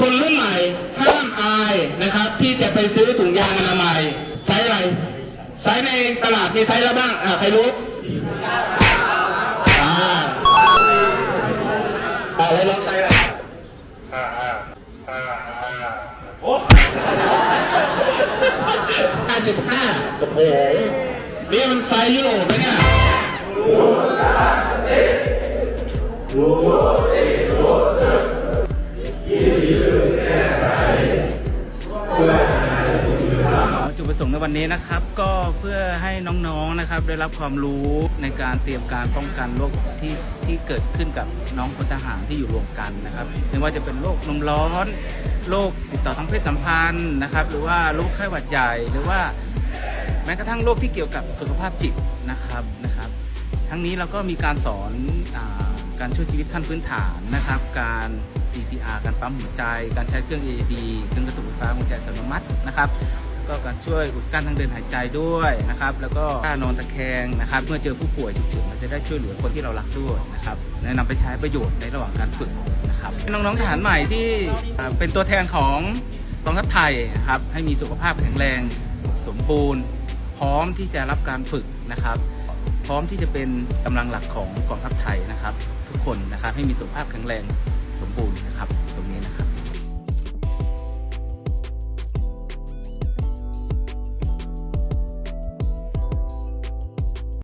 คนรุ่นใหม่ห้ามอายนะครับ ที่จะไปซื้อถุงยางอนามัยไซส์อะไรไซส์ในตลาดมีไซส์แล้วบ้างอ่าใครรู้อ่าอ่าแล้วลองไซส์อะไรห้าสิบห้าโอ้โหนี่มันไซส์ยุโรปไหมเนี่ย ประสงค์ในวันนี้นะครับ ก็เพื่อให้น้องๆนะครับ ได้รับความรู้ในการเตรียมการป้องกันโรคที่ที่เกิดขึ้นกับน้องพลทหารที่อยู่รวมกันนะครับไม่ว่าจะเป็นโรคลมร้อนโรคติดต่อทางเพศสัมพันธ์นะครับ หรือว่าโรคไข้หวัดใหญ่หรือว่าแม้กระทั่งโรคที่เกี่ยวกับสุขภาพจิตนะครับนะครับ ทั้งนี้เราก็มีการสอนอการช่วยชีวิตขั้นพื้นฐานนะครับ การ CPR การปั๊มหัวใจ การใช้เครื่อง AED เครื่องกระตุกไฟฟ้าหัวใจอัตโนมัตินะครับ ก็การช่วยอุดกั้นทางเดินหายใจด้วยนะครับ แล้วก็กานอนตะแคงนะครับ เมื่อเจอผู้ป่วยฉุกเฉินเราจะได้ช่วยเหลือคนที่เรารักด้วยนะครับและนำไปใช้ประโยชน์ในระหว่างการฝึกนะครับน้องๆทหารใหม่ที่เป็นตัวแทนของกองทัพไทยนะครับให้มีสุขภาพแข็งแรง สมบูรณ์ พร้อมที่จะรับการฝึกนะครับ พร้อมที่จะเป็นกำลังหลักของกองทัพไทยนะครับ ทุกคนนะครับให้มีสุขภาพแข็งแรงสมบูรณ์นะครับ